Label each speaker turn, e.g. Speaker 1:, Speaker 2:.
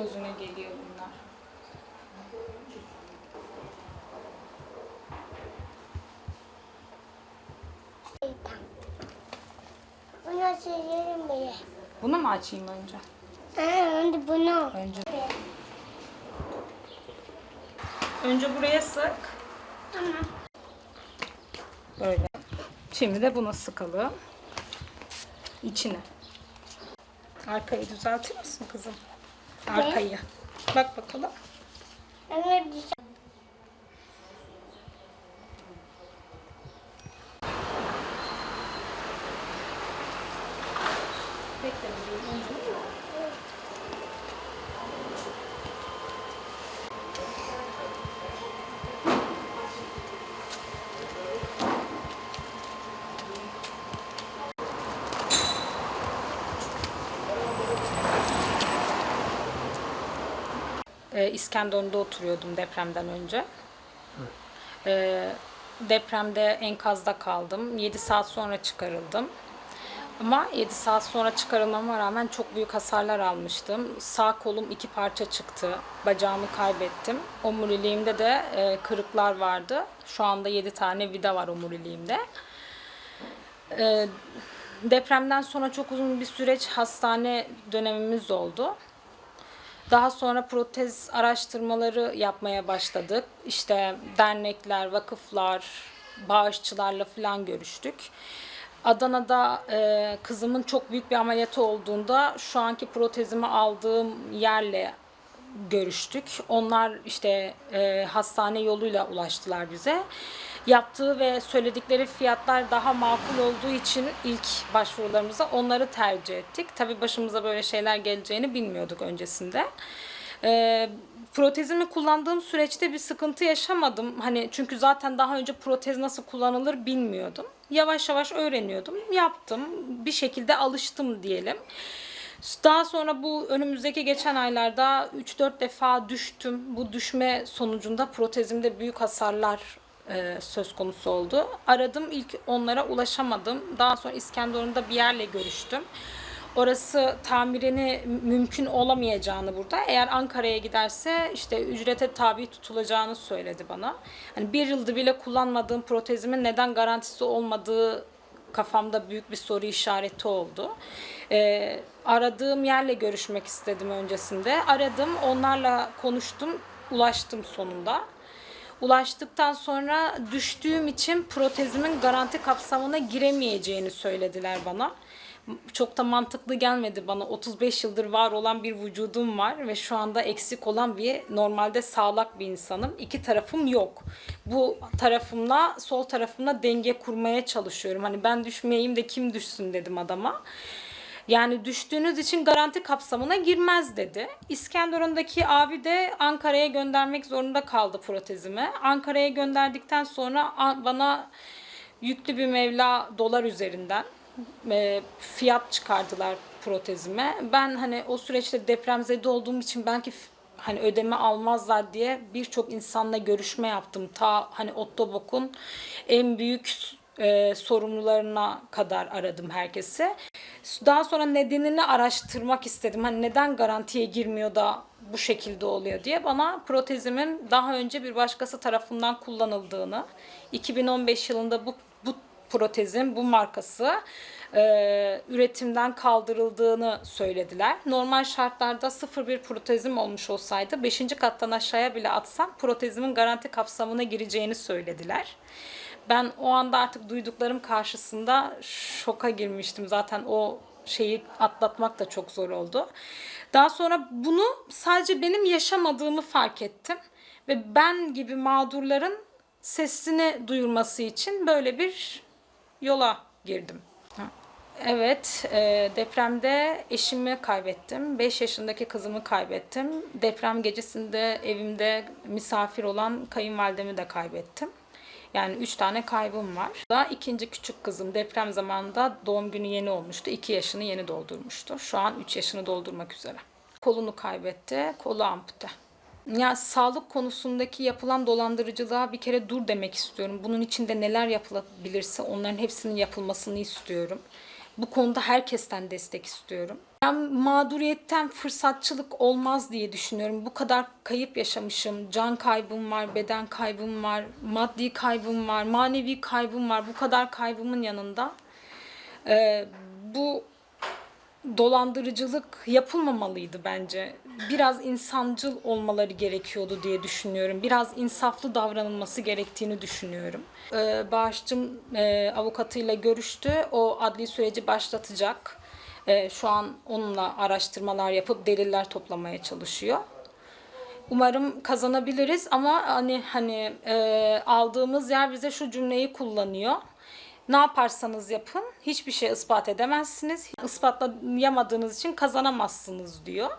Speaker 1: Gözüne geliyor bunlar.
Speaker 2: Bunu söyleyelim bile.
Speaker 1: Bunu mu açayım önce?
Speaker 2: Ha, önce bunu.
Speaker 1: Önce. Önce buraya sık.
Speaker 2: Tamam.
Speaker 1: Böyle. Şimdi de bunu sıkalım. İçine. Arkayı düzeltir misin kızım? Arkayı. Bak bakalım.
Speaker 2: Evet.
Speaker 1: Ee, İskenderun'da oturuyordum depremden önce. Ee, depremde enkazda kaldım. 7 saat sonra çıkarıldım. Ama 7 saat sonra çıkarılmama rağmen çok büyük hasarlar almıştım. Sağ kolum iki parça çıktı. Bacağımı kaybettim. Omuriliğimde de e, kırıklar vardı. Şu anda 7 tane vida var omuriliğimde. Depremden sonra çok uzun bir süreç hastane dönemimiz oldu. Daha sonra protez araştırmaları yapmaya başladık. İşte dernekler, vakıflar, bağışçılarla falan görüştük. Adana'da e, kızımın çok büyük bir ameliyatı olduğunda şu anki protezimi aldığım yerle görüştük. Onlar işte e, hastane yoluyla ulaştılar bize. Yaptığı ve söyledikleri fiyatlar daha makul olduğu için ilk başvurularımıza onları tercih ettik. Tabii başımıza böyle şeyler geleceğini bilmiyorduk öncesinde. E, protezimi kullandığım süreçte bir sıkıntı yaşamadım. Hani çünkü zaten daha önce protez nasıl kullanılır bilmiyordum. Yavaş yavaş öğreniyordum. Yaptım. Bir şekilde alıştım diyelim. Daha sonra bu önümüzdeki geçen aylarda 3-4 defa düştüm. Bu düşme sonucunda protezimde büyük hasarlar e, söz konusu oldu. Aradım ilk onlara ulaşamadım. Daha sonra İskenderun'da bir yerle görüştüm. Orası tamirini mümkün olamayacağını burada. Eğer Ankara'ya giderse işte ücrete tabi tutulacağını söyledi bana. Hani bir yıldır bile kullanmadığım protezimin neden garantisi olmadığı kafamda büyük bir soru işareti oldu. Ee, aradığım yerle görüşmek istedim öncesinde. Aradım, onlarla konuştum, ulaştım sonunda. Ulaştıktan sonra düştüğüm için protezimin garanti kapsamına giremeyeceğini söylediler bana. Çok da mantıklı gelmedi bana. 35 yıldır var olan bir vücudum var ve şu anda eksik olan bir normalde sağlak bir insanım. İki tarafım yok. Bu tarafımla sol tarafımla denge kurmaya çalışıyorum. Hani ben düşmeyeyim de kim düşsün dedim adama. Yani düştüğünüz için garanti kapsamına girmez dedi. İskenderun'daki abi de Ankara'ya göndermek zorunda kaldı protezimi. Ankara'ya gönderdikten sonra bana yüklü bir mevla dolar üzerinden e, fiyat çıkardılar protezime. Ben hani o süreçte depremzede olduğum için belki hani ödeme almazlar diye birçok insanla görüşme yaptım. Ta hani Ottobok'un en büyük e, sorumlularına kadar aradım herkesi. Daha sonra nedenini araştırmak istedim. Hani neden garantiye girmiyor da bu şekilde oluyor diye bana protezimin daha önce bir başkası tarafından kullanıldığını, 2015 yılında bu bu protezin bu markası e, üretimden kaldırıldığını söylediler. Normal şartlarda 0,1 protezim olmuş olsaydı 5. kattan aşağıya bile atsam protezimin garanti kapsamına gireceğini söylediler. Ben o anda artık duyduklarım karşısında şoka girmiştim. Zaten o şeyi atlatmak da çok zor oldu. Daha sonra bunu sadece benim yaşamadığımı fark ettim. Ve ben gibi mağdurların sesini duyurması için böyle bir yola girdim. Evet, e, depremde eşimi kaybettim. 5 yaşındaki kızımı kaybettim. Deprem gecesinde evimde misafir olan kayınvalidemi de kaybettim. Yani 3 tane kaybım var. Daha ikinci küçük kızım deprem zamanında doğum günü yeni olmuştu. 2 yaşını yeni doldurmuştu. Şu an 3 yaşını doldurmak üzere. Kolunu kaybetti, kolu ampute. Ya sağlık konusundaki yapılan dolandırıcılığa bir kere dur demek istiyorum. Bunun içinde neler yapılabilirse onların hepsinin yapılmasını istiyorum. Bu konuda herkesten destek istiyorum. Ben mağduriyetten fırsatçılık olmaz diye düşünüyorum. Bu kadar kayıp yaşamışım. Can kaybım var, beden kaybım var, maddi kaybım var, manevi kaybım var. Bu kadar kaybımın yanında e, bu dolandırıcılık yapılmamalıydı bence. Biraz insancıl olmaları gerekiyordu diye düşünüyorum. Biraz insaflı davranılması gerektiğini düşünüyorum. Ee, Bağışçım e, avukatıyla görüştü. O adli süreci başlatacak. Ee, şu an onunla araştırmalar yapıp deliller toplamaya çalışıyor. Umarım kazanabiliriz ama hani hani e, aldığımız yer bize şu cümleyi kullanıyor. Ne yaparsanız yapın hiçbir şey ispat edemezsiniz. Ispatlayamadığınız için kazanamazsınız diyor.